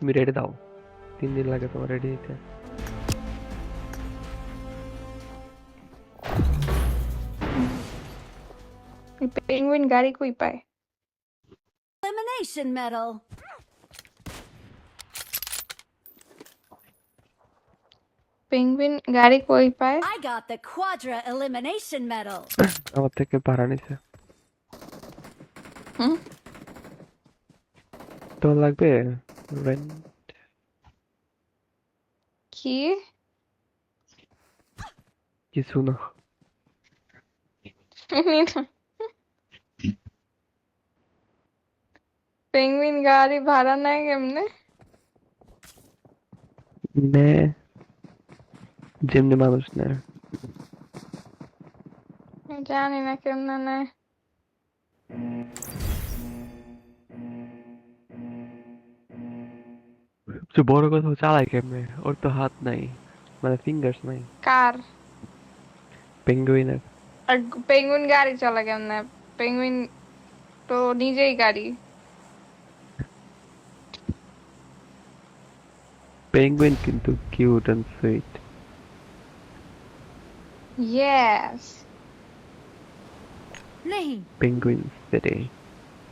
তুমি রেডি দাও তিন দিন লাগে তোমার রেডি দিতে পেঙ্গুইন গাড়ি কই পায় Elimination medal. পেঙ্গুইন গাড়ি কই পায় I got the quadra elimination medal. আমার থেকে ভাড়া নিছে হুম? তোমার লাগবে রেন্ট কি কিছু না শুনি না পেঙ্গুইন গাড়ি ভাড়া নেয় কেমনে নে যেমনি মানুষ নেয় জানি না কেমনে নেয় সবচেয়ে বড় কথা হচ্ছে চালায় কেমনে ওর তো হাত নাই মানে ফিঙ্গার্স নাই কার পেঙ্গুইনের আর পেঙ্গুইন গাড়ি চলে কেমনে পেঙ্গুইন তো নিজেই গাড়ি পেঙ্গুইন কিন্তু cute and sweet yes Nahi. Penguin city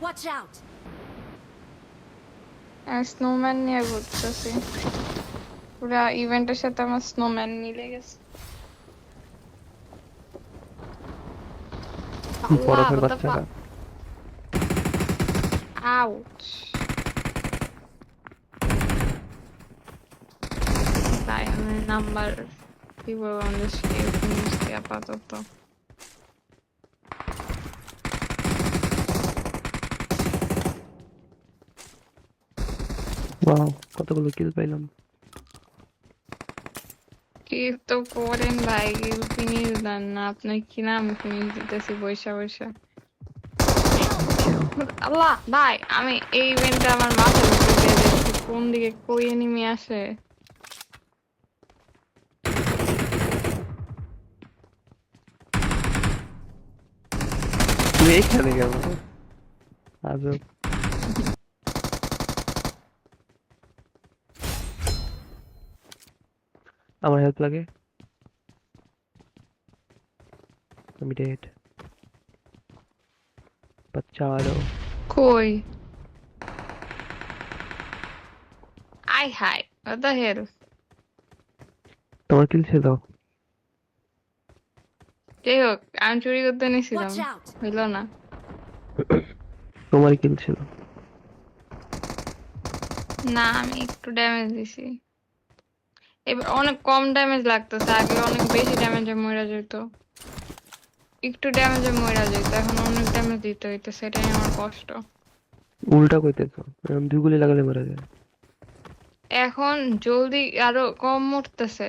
Watch out. Snowman নিয়ে ঘুরতেছি পুরা ইভেন্টের সাথে আমার স্নোম্যান মিলে গেছে বরফের বাচ্চারা আউচ তাই আমি নাম্বার কি বলব আমাদের নিচ্ছি আপাতত ওয়াও কতগুলো কিল পাইলাম। কি তো করেন ভাই ফিনিশ দেন না আপনি কি নাম? ফিনিশ দিতেছি বৈশা বৈশা আল্লাহ ভাই আমি এই ইভেন্টে আমার মাথা দেখছি কোন দিকে কই এনিমি আসে? তুই এখানে কেন আজব। আমার হেল্প লাগে। আমি ডেড বাচ্চারো কই? আই হাই what the hell? তোমার কিল ছিল? যাই হোক আমি চুরি করতে নিয়েছিলাম. হইল না। তোমার কিল ছিল? না আমি একটু ড্যামেজ দিছি। এবার অনেক কম ড্যামেজ লাগতেছে। আগে অনেক বেশি ড্যামেজে মরে যেত একটু ড্যামেজে মরে যেত এখন অনেক ড্যামেজ দিতে হইতো সেটাই আমার কষ্ট। উল্টা কইতেছো। এরকম দুই গুলি লাগালে মরে যায়। এখন জলদি আরও কম মরতেছে।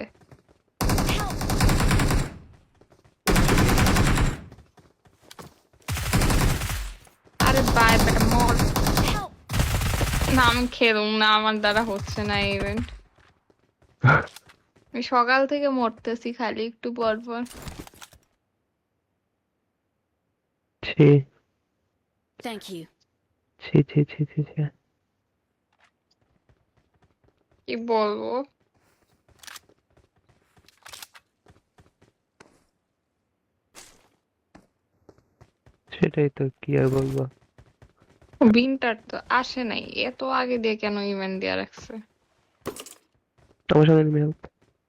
আরে বাই বেটা মর. না আমি খেলুম না। আমার দ্বারা হচ্ছে না ইভেন্ট আমি সকাল থেকে মরতেছি খালি একটু পর পর। ছি। Thank you. ছি ছি ছি ছি ছি। কি বলব? সেটাই তো কি আর বলব? উইন্টার তো আসে নাই এত আগে দিয়ে কেন ইভেন্ট দিয়ে রাখছে? হেল্প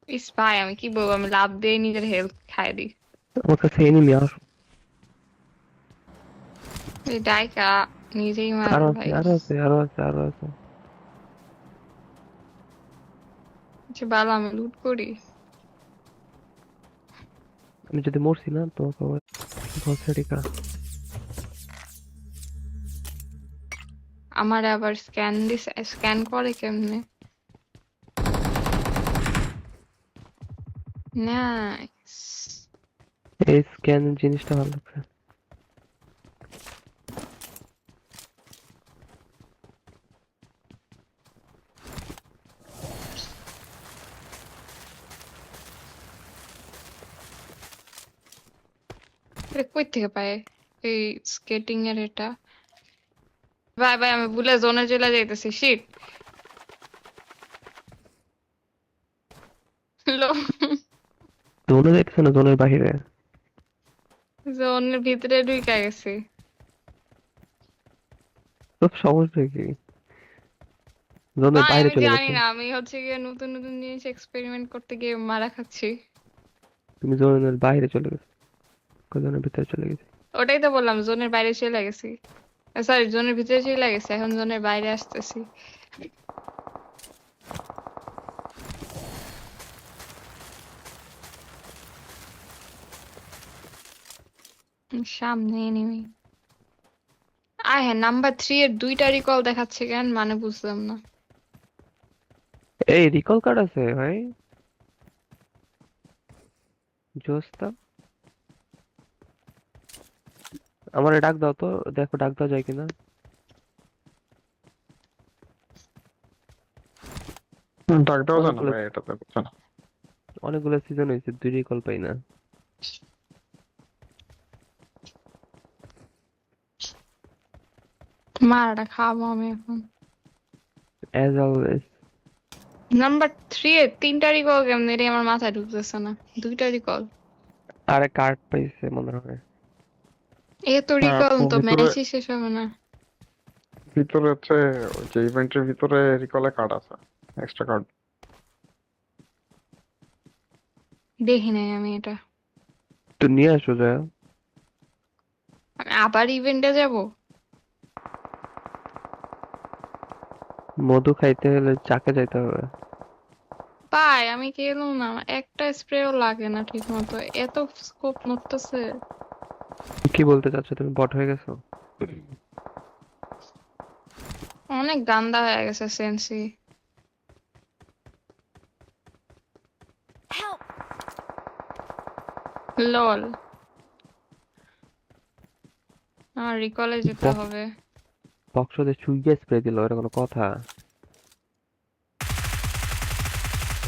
ইস ভাই আমি কি বলব? আমি লাভ দিয়ে নিজের হেলথ খাই দিই আমার কাছে এনিমি আসো এই ডাইকা নিজেই আরও মারে আছে আরও আছে আরও আছে আরও আছে। ভালো আমি লুট করি। আমি যদি মরছি না আবার আমার আবার স্ক্যান দিস স্ক্যান করে কেমনে? নাইস এই স্ক্যান জিনিসটা ভালো লাগছে এটা কই থেকে পায় এই স্কেটিং এর এটা ভাই ভাই আমি ভুলে জোনে চলে যাইতেছি শিট ছিল জোনে যাইতেছে না জোনের বাহিরে? জোনের ভিতরে ঢুকে গেছি। তো সমস্যা কি জোনের বাইরে চলে জানি গেছে। না আমি হচ্ছে গিয়ে নতুন নতুন জিনিস এক্সপেরিমেন্ট করতে গিয়ে মারা খাচ্ছি। তুমি জোনের বাইরে চলে গেছো। জোনের ভিতরে চলে গেছে? ওটাই তো বললাম জোনের বাইরে চলে গেছি। সরি জোনের ভিতরে চলে গেছি এখন জোনের বাইরে আসতেছি। সামনে এনিমি আয় হ্যাঁ নাম্বার থ্রি এর দুইটা রিকল দেখাচ্ছে কেন? মানে বুঝলাম না। এই রিকল কার্ড আছে ভাই। জোস্তা। আমারে ডাক দাও তো দেখো ডাক দেওয়া যায় কিনা। ডাক না অনেকগুলো সিজন হয়েছে দুই রিকল পাই না। মারাটা খাব আমি এখন অ্যাজ অলওয়েজ নাম্বার থ্রি এর তিনটা রিকল কেমনে রে আমার মাথায় ঢুকতেছে না দুইটা রিকল আরে কার্ড পাইছে মনে হয় এ তো রিকল তো ম্যাচই শেষ হবে না ভিতরে হচ্ছে ওই যে ইভেন্টের ভিতরে রিকলে কার্ড আছে এক্সট্রা কার্ড দেখি নাই আমি এটা তো নিয়ে আসো আমি আবার ইভেন্টে যাব মধু খাইতে হলে চাকে যাইতে হবে। পাই আমি খেলাম না? একটা স্প্রেও লাগে না ঠিক মতো এত স্কোপ নড়তেছে। কি বলতে চাচ্ছ? তুমি বট হয়ে গেছো? অনেক গান্দা হয়ে গেছে সেন্সি লল আমার রিকলে যেতে হবে। বক্সতে চুইয়ে স্প্রে দিল এটা কোনো কথা।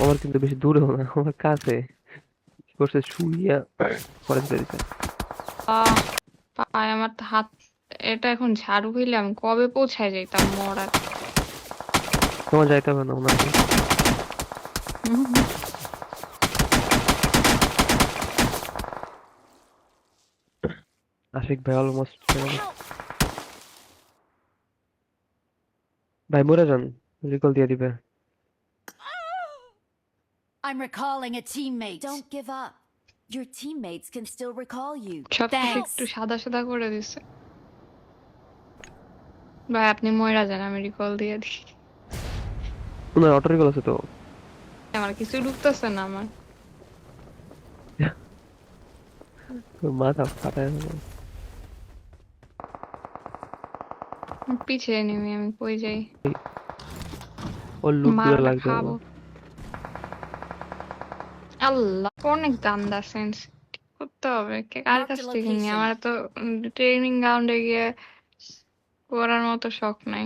আমার কিন্তু বেশি দূরেও না আমার কাছে। করছে? শুইয়া পরে দিছে। আহ পায় আমার হাত এটা এখন ঝাড়ু হইলে আমি কবে পৌঁছায় যাইতাম মরার? তোমার যাইতে হবে না ওনাকে। আশিক ভাই অলমোস্ট ভাই মরে যান রিকল দিয়ে দিবে I'm recalling a teammate. Don't give up. Your teammates can still recall you. সবকিছু Thanks. একটু সাদা সাদা করে দিছে ভাই আপনি ময়রা যান আমি রিকল দিয়ে দিই অটো রিকল আছে তো আমার কিছু ঢুকতেছে না আমার মাথা ফাটায় পিছিয়ে নিবি আমি কই যাই। ওর লুক লাগবে আল্লাহ অনেক গান্দা সেন্স করতে হবে। কে কার কাছ থেকে নিয়ে? আমার তো ট্রেনিং গ্রাউন্ডে গিয়ে করার মতো শখ নাই।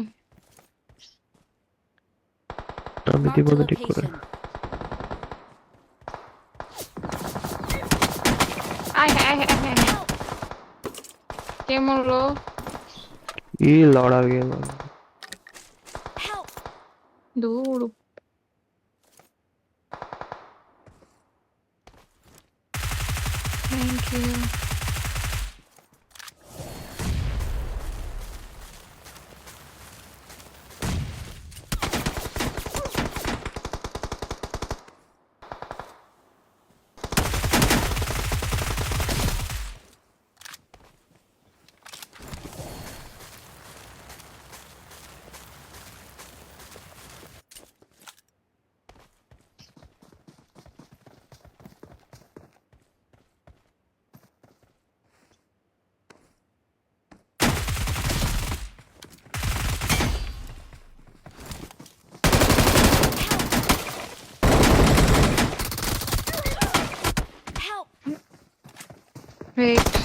আমি দিব ঠিক করে. আয় হ্যাঁ হ্যাঁ হ্যাঁ কে মরলো? Y la hora bien. Duro. Wait.